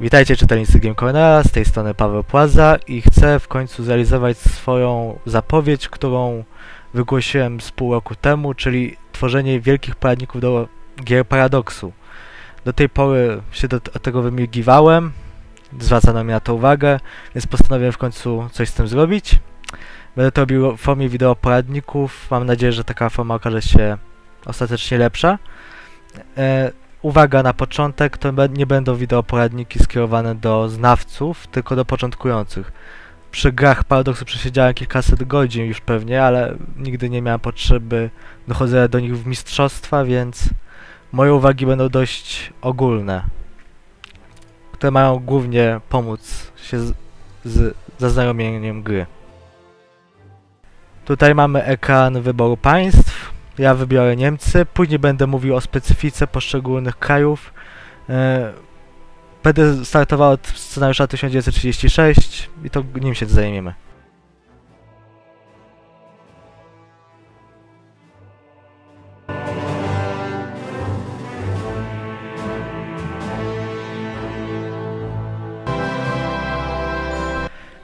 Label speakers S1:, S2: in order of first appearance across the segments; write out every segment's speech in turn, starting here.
S1: Witajcie czytelnicy Game Cornera, z tej strony Paweł Płaza i chcę w końcu zrealizować swoją zapowiedź, którą wygłosiłem z pół roku temu, czyli tworzenie wielkich poradników do gier Paradoksu. Do tej pory się do, tego wymigiwałem, zwracano mi na to uwagę, więc postanowiłem w końcu coś z tym zrobić. Będę to robił w formie wideo poradników, mam nadzieję, że taka forma okaże się ostatecznie lepsza. E, uwaga na początek, to nie będą wideo poradniki skierowane do znawców, tylko do początkujących. Przy grach Paradoksu przesiedziałem kilkaset godzin już pewnie, ale nigdy nie miałem potrzeby dochodzenia do nich w mistrzostwa, więc moje uwagi będą dość ogólne, które mają głównie pomóc się z, z zaznajomieniem gry. Tutaj mamy ekran wyboru państw. Ja wybiorę Niemcy, później będę mówił o specyfice poszczególnych krajów. E, będę startował od scenariusza 1936 i to nim się zajmiemy.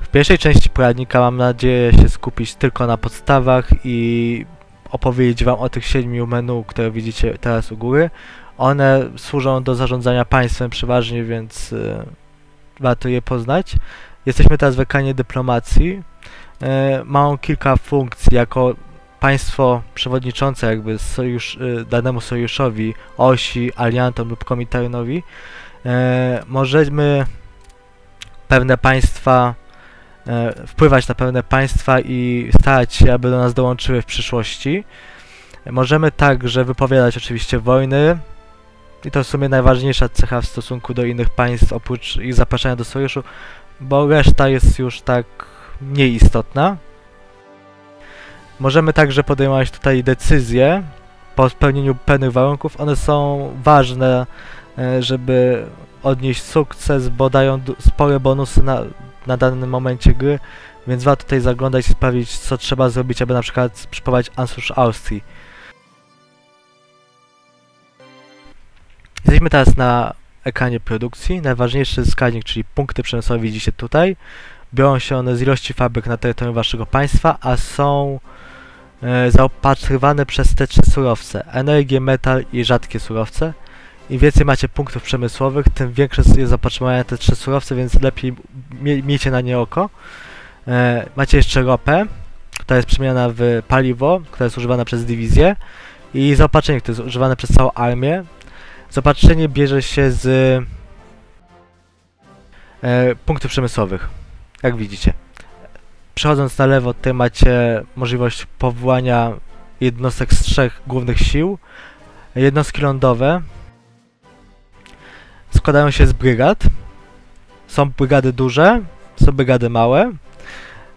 S1: W pierwszej części poradnika mam nadzieję się skupić tylko na podstawach i opowiedzieć Wam o tych siedmiu menu, które widzicie teraz u góry. One służą do zarządzania państwem przeważnie, więc y, warto je poznać. Jesteśmy teraz w ekranie dyplomacji. Y, kilka funkcji jako państwo przewodniczące jakby sojusz, y, danemu sojuszowi, osi, aliantom lub komitarynowi. Możemy pewne państwa wpływać na pewne państwa i starać się, aby do nas dołączyły w przyszłości. Możemy także wypowiadać oczywiście wojny i to w sumie najważniejsza cecha w stosunku do innych państw oprócz ich zapraszania do sojuszu, bo reszta jest już tak mniej istotna. Możemy także podejmować tutaj decyzje po spełnieniu pewnych warunków. One są ważne, e, żeby odnieść sukces, bo dają spore bonusy na na danym momencie gry, więc warto tutaj zaglądać i sprawdzić, co trzeba zrobić, aby na przykład przyprowadzić Ansusz Austrii. Jesteśmy teraz na ekranie produkcji. Najważniejszy wskaźnik, czyli punkty przemysłowe widzicie tutaj. Biorą się one z ilości fabryk na terytorium waszego państwa, a są e, zaopatrywane przez te trzy surowce. Energię, metal i rzadkie surowce. Im więcej macie punktów przemysłowych, tym większe jest zapotrzebowanie na te trzy surowce, więc lepiej mie miejcie na nie oko. E, macie jeszcze ropę, która jest przemieniana w paliwo, które jest używane przez dywizję i zaopatrzenie, które jest używane przez całą armię. Zaopatrzenie bierze się z e, punktów przemysłowych, jak widzicie. Przechodząc na lewo, tutaj macie możliwość powołania jednostek z trzech głównych sił. Jednostki lądowe, składają się z brygad. Są brygady duże, są brygady małe,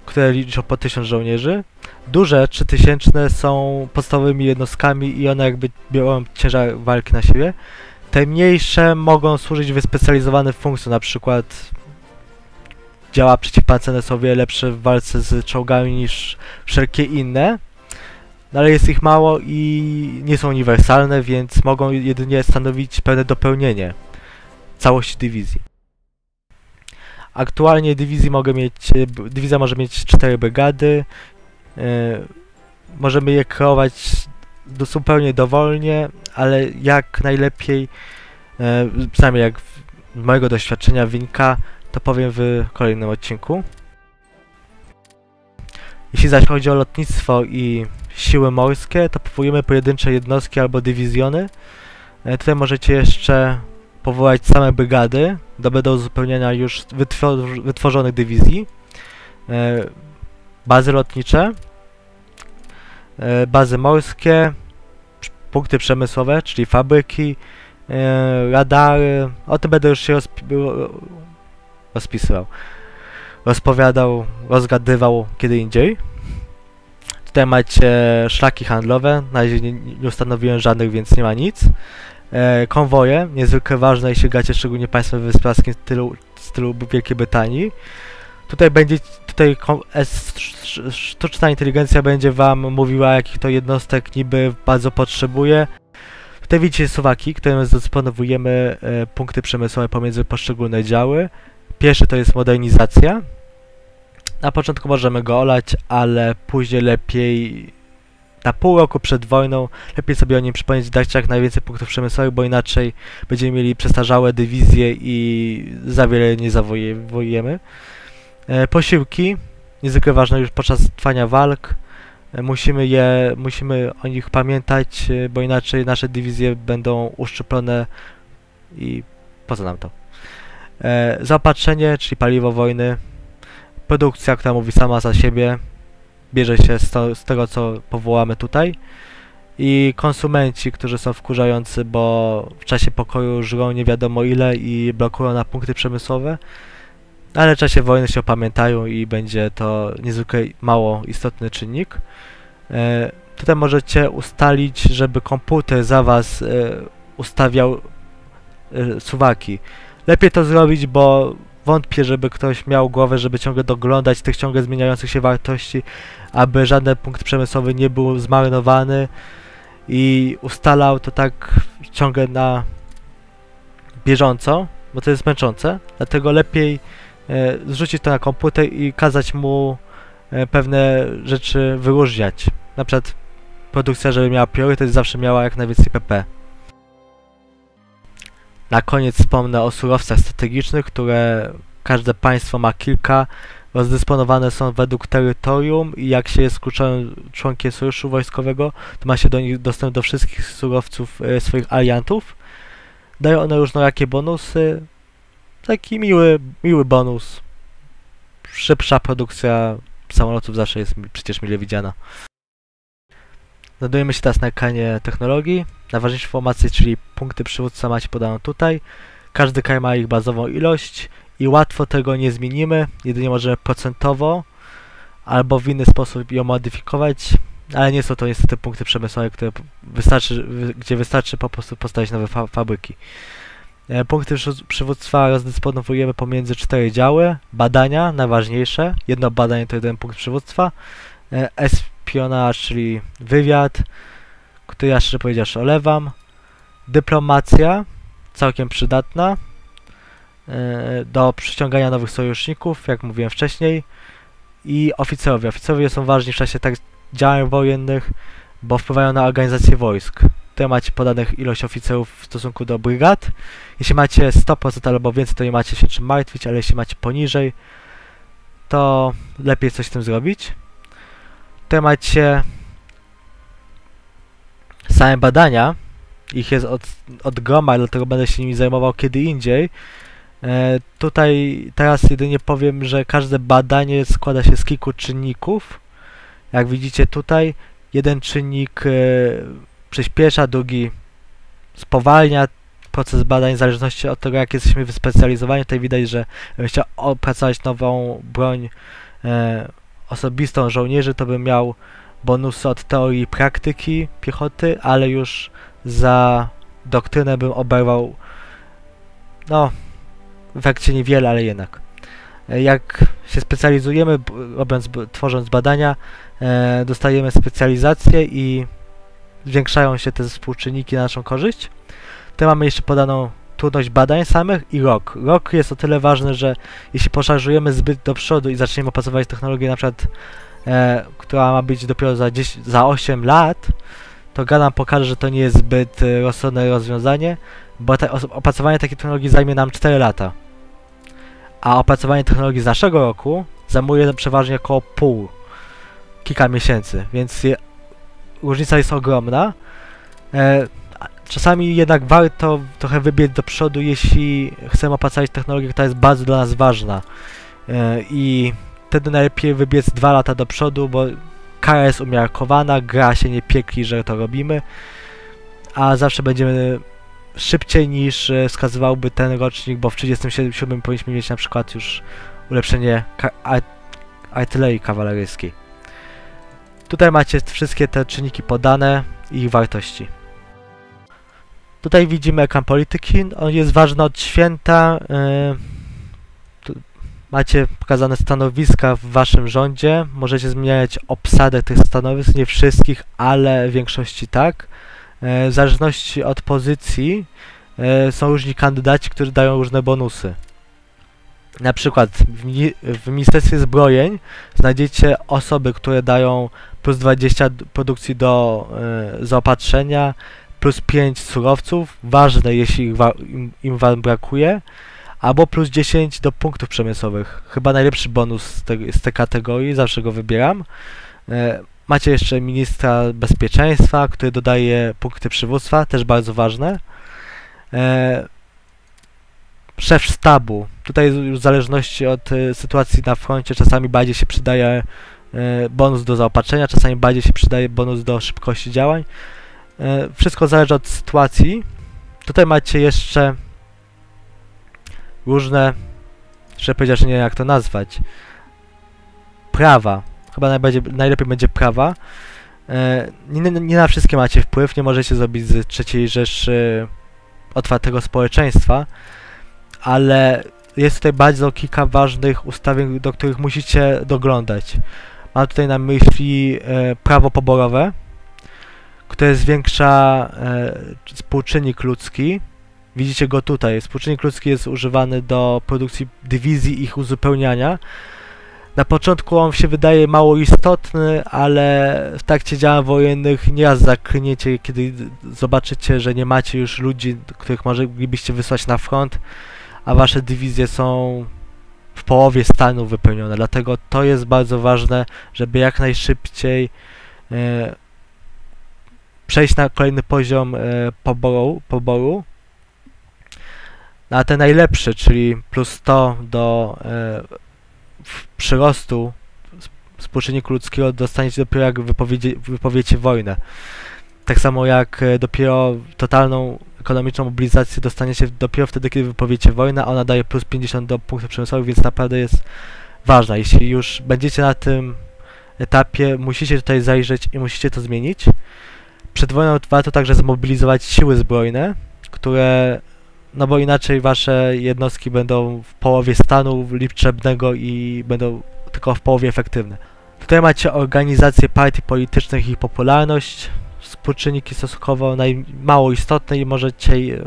S1: które liczą po 1000 żołnierzy. Duże, 3000 są podstawowymi jednostkami i one jakby biorą ciężar walki na siebie. Te mniejsze mogą służyć wyspecjalizowane funkcje, na przykład działa przeciwpancerne są wiele lepsze w walce z czołgami niż wszelkie inne. No ale jest ich mało i nie są uniwersalne, więc mogą jedynie stanowić pewne dopełnienie całości dywizji. Aktualnie dywizji mogę mieć, e, dywizja może mieć 4 brygady. Yy, możemy je kreować do, zupełnie dowolnie, ale jak najlepiej, yy, przynajmniej jak z mojego doświadczenia wynika, to powiem w kolejnym odcinku. Jeśli zaś chodzi o lotnictwo i siły morskie, to powołujemy pojedyncze jednostki albo dywizjony. Tutaj możecie jeszcze powołać same brygady do, do uzupełnienia już wytworzonych dywizji, e, bazy lotnicze, e, bazy morskie, punkty przemysłowe, czyli fabryki, e, radary, o tym będę już się rozpi rozpisywał, rozpowiadał, rozgadywał kiedy indziej. Tutaj macie szlaki handlowe, na razie nie, nie ustanowiłem żadnych, więc nie ma nic e, konwoje, niezwykle ważne, jeśli gracie szczególnie państwem wyspiarskim stylu, stylu Wielkiej Brytanii. Tutaj będzie, tutaj sztuczna inteligencja będzie wam mówiła, jakich to jednostek niby bardzo potrzebuje. Tutaj widzicie suwaki, którym zdysponowujemy e, punkty przemysłowe pomiędzy poszczególne działy. Pierwszy to jest modernizacja. Na początku możemy go olać, ale później lepiej na pół roku przed wojną lepiej sobie o nim przypomnieć, dać jak najwięcej punktów przemysłowych, bo inaczej będziemy mieli przestarzałe dywizje i za wiele nie zawojujemy. E, posiłki, niezwykle ważne już podczas trwania walk. E, musimy je, musimy o nich pamiętać, e, bo inaczej nasze dywizje będą uszczuplone i po co nam to? Zaopatrzenie, czyli paliwo wojny, produkcja, która mówi sama za siebie, bierze się z, to, z tego, co powołamy tutaj. I konsumenci, którzy są wkurzający, bo w czasie pokoju żrą nie wiadomo ile i blokują na punkty przemysłowe, ale w czasie wojny się opamiętają i będzie to niezwykle mało istotny czynnik. E, tutaj możecie ustalić, żeby komputer za Was e, ustawiał e, suwaki. Lepiej to zrobić, bo wątpię, żeby ktoś miał głowę, żeby ciągle doglądać tych ciągle zmieniających się wartości, aby żaden punkt przemysłowy nie był zmarnowany i ustalał to tak ciągle na bieżąco, bo to jest męczące, dlatego lepiej e, zrzucić to na komputer i kazać mu e, pewne rzeczy wyróżniać. Na przykład produkcja, żeby miała priorytet, zawsze miała jak najwięcej PP. Na koniec wspomnę o surowcach strategicznych, które każde państwo ma kilka. Rozdysponowane są według terytorium i jak się jest kluczowym członkiem sojuszu wojskowego, to ma się do nich dostęp do wszystkich surowców e, swoich aliantów. Dają one różnorakie bonusy. Taki miły, miły bonus. Szybsza produkcja samolotów zawsze jest przecież mile widziana. Znajdujemy się teraz na ekranie technologii. Najważniejsze informacje, czyli punkty przywódca macie podane tutaj. Każdy kraj ma ich bazową ilość i łatwo tego nie zmienimy. Jedynie możemy procentowo albo w inny sposób ją modyfikować, ale nie są to niestety punkty przemysłowe, które wystarczy, gdzie wystarczy po prostu postawić nowe fa fabryki. E, punkty przywództwa rozdysponowujemy pomiędzy cztery działy. Badania, najważniejsze. Jedno badanie to jeden punkt przywództwa. E, espionaż, czyli wywiad, który ja szczerze powiedziawszy olewam. Dyplomacja, całkiem przydatna e, do przyciągania nowych sojuszników, jak mówiłem wcześniej. I oficerowie. Oficerowie są ważni w czasie tak działań wojennych, bo wpływają na organizację wojsk. Tutaj macie podanych ilość oficerów w stosunku do brygad. Jeśli macie 100% albo więcej, to nie macie się czym martwić, ale jeśli macie poniżej, to lepiej coś z tym zrobić. Tutaj macie same badania. Ich jest od, od groma, dlatego będę się nimi zajmował kiedy indziej. E, tutaj teraz jedynie powiem, że każde badanie składa się z kilku czynników. Jak widzicie tutaj, jeden czynnik e, przyspiesza, drugi spowalnia proces badań w zależności od tego, jak jesteśmy wyspecjalizowani. Tutaj widać, że chciał opracować nową broń e, osobistą żołnierzy, to bym miał bonusy od teorii praktyki piechoty, ale już za doktrynę bym oberwał, no, w efekcie niewiele, ale jednak. E, jak się specjalizujemy, robiąc, tworząc badania, e, dostajemy specjalizację i zwiększają się te współczynniki na naszą korzyść. Tutaj mamy jeszcze podaną trudność badań samych i rok. Rok jest o tyle ważny, że jeśli poszarżujemy zbyt do przodu i zaczniemy opracować technologię na przykład, e, która ma być dopiero za, 10, za 8 lat, to gra nam pokaże, że to nie jest zbyt e, rozsądne rozwiązanie, bo te, opracowanie takiej technologii zajmie nam 4 lata. A opracowanie technologii z naszego roku zajmuje przeważnie około pół, kilka miesięcy, więc je, różnica jest ogromna. E, czasami jednak warto trochę wybiec do przodu, jeśli chcemy opracować technologię, która jest bardzo dla nas ważna. E, I wtedy najlepiej wybiec dwa lata do przodu, bo kara jest umiarkowana, gra się nie piekli, że to robimy, a zawsze będziemy szybciej niż e, wskazywałby ten rocznik, bo w 37 powinniśmy mieć na przykład już ulepszenie artylerii kawaleryjskiej. Tutaj macie wszystkie te czynniki podane i ich wartości. Tutaj widzimy ekran polityki, on jest ważny od święta. Yy, macie pokazane stanowiska w waszym rządzie, możecie zmieniać obsadę tych stanowisk, nie wszystkich, ale w większości tak. E, w zależności od pozycji e, są różni kandydaci, którzy dają różne bonusy. Na przykład w, w Ministerstwie Zbrojeń znajdziecie osoby, które dają plus 20 d- produkcji do e, zaopatrzenia, plus 5 surowców, ważne jeśli im, im wam brakuje, albo plus 10 do punktów przemysłowych. Chyba najlepszy bonus z, te, z tej kategorii, zawsze go wybieram. E, macie jeszcze ministra bezpieczeństwa, który dodaje punkty przywództwa, też bardzo ważne. E, szef sztabu. Tutaj w zależności od e, sytuacji na froncie czasami bardziej się przydaje e, bonus do zaopatrzenia, czasami bardziej się przydaje bonus do szybkości działań. E, wszystko zależy od sytuacji. Tutaj macie jeszcze różne, że powiedzieć, nie wiem jak to nazwać, prawa. Chyba najbardziej, najlepiej będzie prawa. E, nie, nie- nie na wszystkie macie wpływ, nie możecie zrobić z trzeciej Rzeszy otwartego społeczeństwa, ale jest tutaj bardzo kilka ważnych ustawień, do których musicie doglądać. Mam tutaj na myśli e, prawo poborowe, które zwiększa e, współczynnik ludzki. Widzicie go tutaj. Współczynnik ludzki jest używany do produkcji dywizji ich uzupełniania. Na początku on się wydaje mało istotny, ale w trakcie działań wojennych nieraz zakliniecie, kiedy zobaczycie, że nie macie już ludzi, których moglibyście wysłać na front, a wasze dywizje są w połowie stanu wypełnione. Dlatego to jest bardzo ważne, żeby jak najszybciej e, przejść na kolejny poziom e, poboru, poboru. Na ten najlepszy, czyli plus 100 do e, przyrostu sp- współczynniku ludzkiego dostaniecie dopiero jak wypowiedzie, wypowiecie wojnę. Tak samo jak e, dopiero totalną ekonomiczną mobilizację dostaniecie dopiero wtedy, kiedy wypowiecie wojnę, a ona daje plus 50 do punktów przemysłowych, więc naprawdę jest ważna. Jeśli już będziecie na tym etapie, musicie tutaj zajrzeć i musicie to zmienić. Przed wojną warto także zmobilizować siły zbrojne, które, no bo inaczej wasze jednostki będą w połowie stanu liczebnego i będą tylko w połowie efektywne. Tutaj macie organizację partii politycznych i popularność, współczynniki stosunkowo mało istotne i możecie e,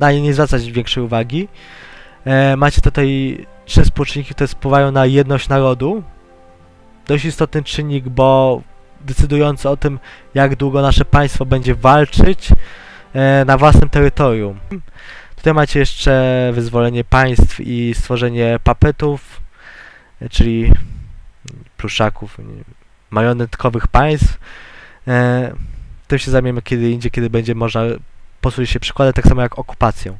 S1: na nie nie zwracać większej uwagi. E, macie tutaj trzy współczynniki, które wpływają na jedność narodu. Dość istotny czynnik, bo decydujący o tym, jak długo nasze państwo będzie walczyć e, na własnym terytorium. Tutaj macie jeszcze wyzwolenie państw i stworzenie papetów, e, czyli pluszaków, marionetkowych państw. E, tym się zajmiemy kiedy indziej, kiedy będzie można posłużyć się przykładem, tak samo jak okupacją.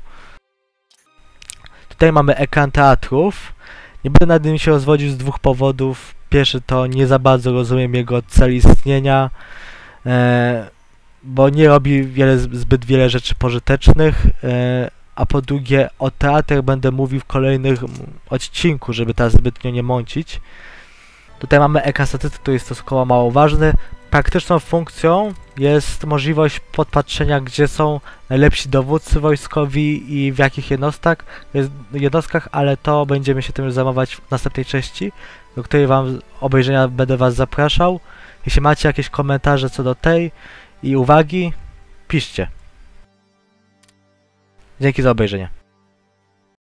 S1: Tutaj mamy ekran teatrów. Nie będę nad nim się rozwodził z dwóch powodów. Pierwszy to nie za bardzo rozumiem jego cel istnienia, e, bo nie robi wiele, zbyt wiele rzeczy pożytecznych. E, a po drugie, o teatrach będę mówił w kolejnych odcinku, żeby teraz zbytnio nie mącić. Tutaj mamy ekran statystyk, który jest stosunkowo mało ważny. Praktyczną funkcją jest możliwość podpatrzenia, gdzie są najlepsi dowódcy wojskowi i w jakich jednostkach, jednostkach, ale to będziemy się tym zajmować w następnej części, do której wam obejrzenia będę was zapraszał. Jeśli macie jakieś komentarze co do tej i uwagi, piszcie. Dzięki za obejrzenie.